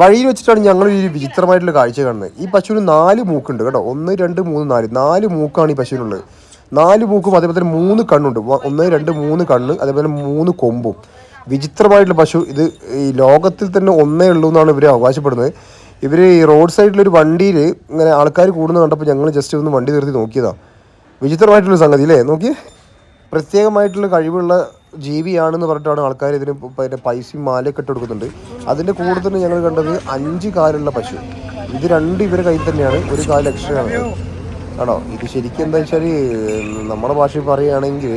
വഴിയിൽ വെച്ചിട്ടാണ് ഞങ്ങൾ ഈ വിചിത്രമായിട്ടുള്ള കാഴ്ച കാണുന്നത്. ഈ പശുവിന് നാല് മൂക്കുണ്ട് കേട്ടോ. ഒന്ന് രണ്ട് മൂന്ന് നാല്. നാല് മൂക്കാണ് ഈ പശുവിനുള്ളത്. നാല് മൂക്കും അതേപോലെ തന്നെ മൂന്ന് കണ്ണുണ്ട്. ഒന്ന് രണ്ട് മൂന്ന് കണ്ണ് അതേപോലെ മൂന്ന് കൊമ്പും. വിചിത്രമായിട്ടുള്ള പശു ഇത് ഈ ലോകത്തിൽ തന്നെ ഒന്നേ ഉള്ളൂ എന്നാണ് ഇവർ അവകാശപ്പെടുന്നത്. ഇവർ ഈ റോഡ് സൈഡിലൊരു വണ്ടിയിൽ ഇങ്ങനെ ആൾക്കാർ കൂടുന്നത് കണ്ടപ്പോൾ ഞങ്ങൾ ജസ്റ്റ് ഒന്ന് വണ്ടി നിർത്തി നോക്കിയതാണ് വിചിത്രമായിട്ടുള്ള സംഗതി അല്ലേ നോക്കിയേ. പ്രത്യേകമായിട്ടുള്ള കഴിവുള്ള ജീവിയാണെന്ന് പറഞ്ഞിട്ടാണ് ആൾക്കാർ ഇതിന് പിന്നെ പൈസയും മാലയൊക്കെ ഇട്ട് കൊടുക്കുന്നുണ്ട്. അതിന്റെ കൂടെ തന്നെ ഞങ്ങൾ കണ്ടത് അഞ്ച് കാലുള്ള പശു. ഇത് രണ്ട് ഇവരെ കയ്യിൽ തന്നെയാണ്. ഒരു കാൽ എക്സ്ട്രാ ആണ്. ആണോ? ഇത് ശരിക്കും എന്താ വെച്ചാൽ നമ്മുടെ ഭാഷയിൽ പറയുകയാണെങ്കിൽ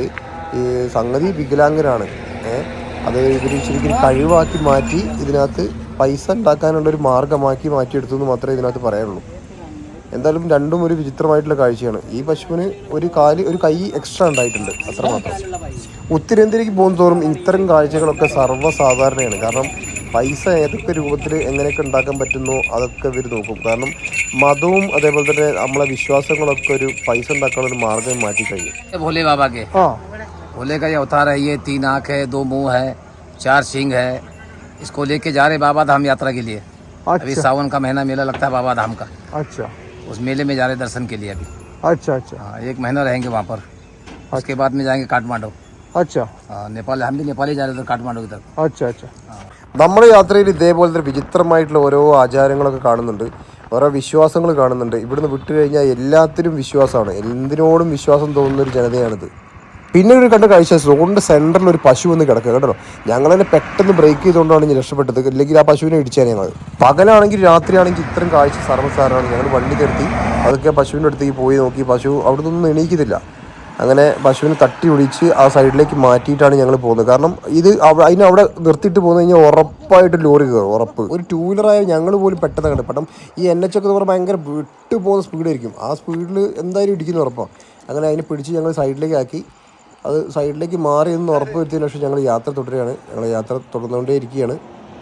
ഈ സംഗതി വികലാംഗരാണ്. അത് ഇവർ ശരിക്കും കഴിവാക്കി മാറ്റി ഇതിനകത്ത് പൈസ ഉണ്ടാക്കാനുള്ള ഒരു മാർഗമാക്കി മാറ്റിയെടുത്തു എന്ന് മാത്രമേ ഇതിനകത്ത് പറയാനുള്ളൂ. എന്തായാലും രണ്ടും ഒരു വിചിത്രമായിട്ടുള്ള കാഴ്ചയാണ്. ഈ പശുവിന് ഒരു കാൽ ഒരു കൈ എക്സ്ട്രാ ഉണ്ടായിട്ടുണ്ട്. അത്രമാത്രം. ഉത്തരേന്ത്യയിലേക്ക് പോകുന്നതോറും തോറും ഇത്തരം കാഴ്ചകളൊക്കെ സർവസാധാരണയാണ്. കാരണം പൈസ ഏതൊക്കെ രൂപത്തിൽ എങ്ങനെയൊക്കെ ഉണ്ടാക്കാൻ പറ്റുന്നോ അതൊക്കെ ഇവർ നോക്കും കാരണം മതവും അതേപോലെ തന്നെ നമ്മളെ വിശ്വാസങ്ങളൊക്കെ ഒരു പൈസ ഉണ്ടാക്കാനുള്ള ഒരു മാർഗം മാറ്റി കഴിയും ये भोले बाबा के ആ भोले का ये अवतार है ये तीन आँख है दो मुंह है चार सिंग है इसको लेके जा रहे बाबा धाम यात्रा के लिए अभी सावन का महीना मेला लगता है बाबा धाम का अच्छा उस मेले में जा रहे दर्शन के लिए अभी अच्छा अच्छा हाँ एक महीना रहेंगे वहाँ पर उसके बाद में जाएंगे काठमांडू अच्छा हाँ, नेपाल हम भी नेपाल ही जा रहे थे काठमांडू की तरफ അച്ഛാ അച്ഛാ നമ്മുടെ യാത്രയിൽ ഇതേപോലത്തെ വിചിത്രമായിട്ടുള്ള ഓരോ ആചാരങ്ങളൊക്കെ കാണുന്നുണ്ട്. ഓരോ വിശ്വാസങ്ങൾ കാണുന്നുണ്ട്. ഇവിടുന്ന് വിട്ടു കഴിഞ്ഞാൽ എല്ലാത്തിനും വിശ്വാസമാണ്. എന്തിനോടും വിശ്വാസം തോന്നുന്ന ഒരു ജനതയാണിത്. പിന്നെ ഒരു കണ്ട കാഴ്ച റോഡിന്റെ സെന്ററിൽ ഒരു പശു വന്ന് കിടക്കുക. കേട്ടോ ഞങ്ങൾ തന്നെ പെട്ടെന്ന് ബ്രേക്ക് ചെയ്തുകൊണ്ടാണ് ഞാൻ രക്ഷപ്പെട്ടത്. അല്ലെങ്കിൽ ആ പശുവിനെ ഇടിച്ചാൽ ഞങ്ങൾ. പകലാണെങ്കിൽ രാത്രിയാണെങ്കിൽ ഇത്രയും കാഴ്ച സർവസാധാരണമാണ്. ഞങ്ങൾ വണ്ടി നിർത്തി അതൊക്കെ പശുവിന്റെ അടുത്തേക്ക് പോയി നോക്കി. പശു അവിടെ നിന്നൊന്നും എണീക്കുന്നില്ല അങ്ങനെ പശുവിനെ തട്ടി ഒടിച്ച് ആ സൈഡിലേക്ക് മാറ്റിയിട്ടാണ് ഞങ്ങൾ പോകുന്നത്. കാരണം ഇത് അതിന് അവിടെ നിർത്തിയിട്ട് പോകുന്ന കഴിഞ്ഞാൽ ഉറപ്പായിട്ട് ലോറി കയറും ഉറപ്പ്. ഒരു ടൂ വീലറായ ഞങ്ങൾ പോലും പെട്ടെന്ന് കണ്ടു. പെട്ടെന്ന് ഈ എൻ എച്ച് ഒക്കെ പറഞ്ഞാൽ ഭയങ്കര വിട്ടു പോകുന്ന സ്പീഡായിരിക്കും. ആ സ്പീഡിൽ എന്തായാലും ഇടിക്കുന്ന ഉറപ്പാണ്. അങ്ങനെ അതിനെ പിടിച്ച് ഞങ്ങൾ സൈഡിലേക്ക് ആക്കി. അത് സൈഡിലേക്ക് മാറി എന്ന് ഉറപ്പ് വരുത്തിയതിനു ശേഷം ഞങ്ങൾ യാത്ര തുടരുകയാണ്. ഞങ്ങൾ യാത്ര തുടർന്നുകൊണ്ടേ ഇരിക്കുകയാണ്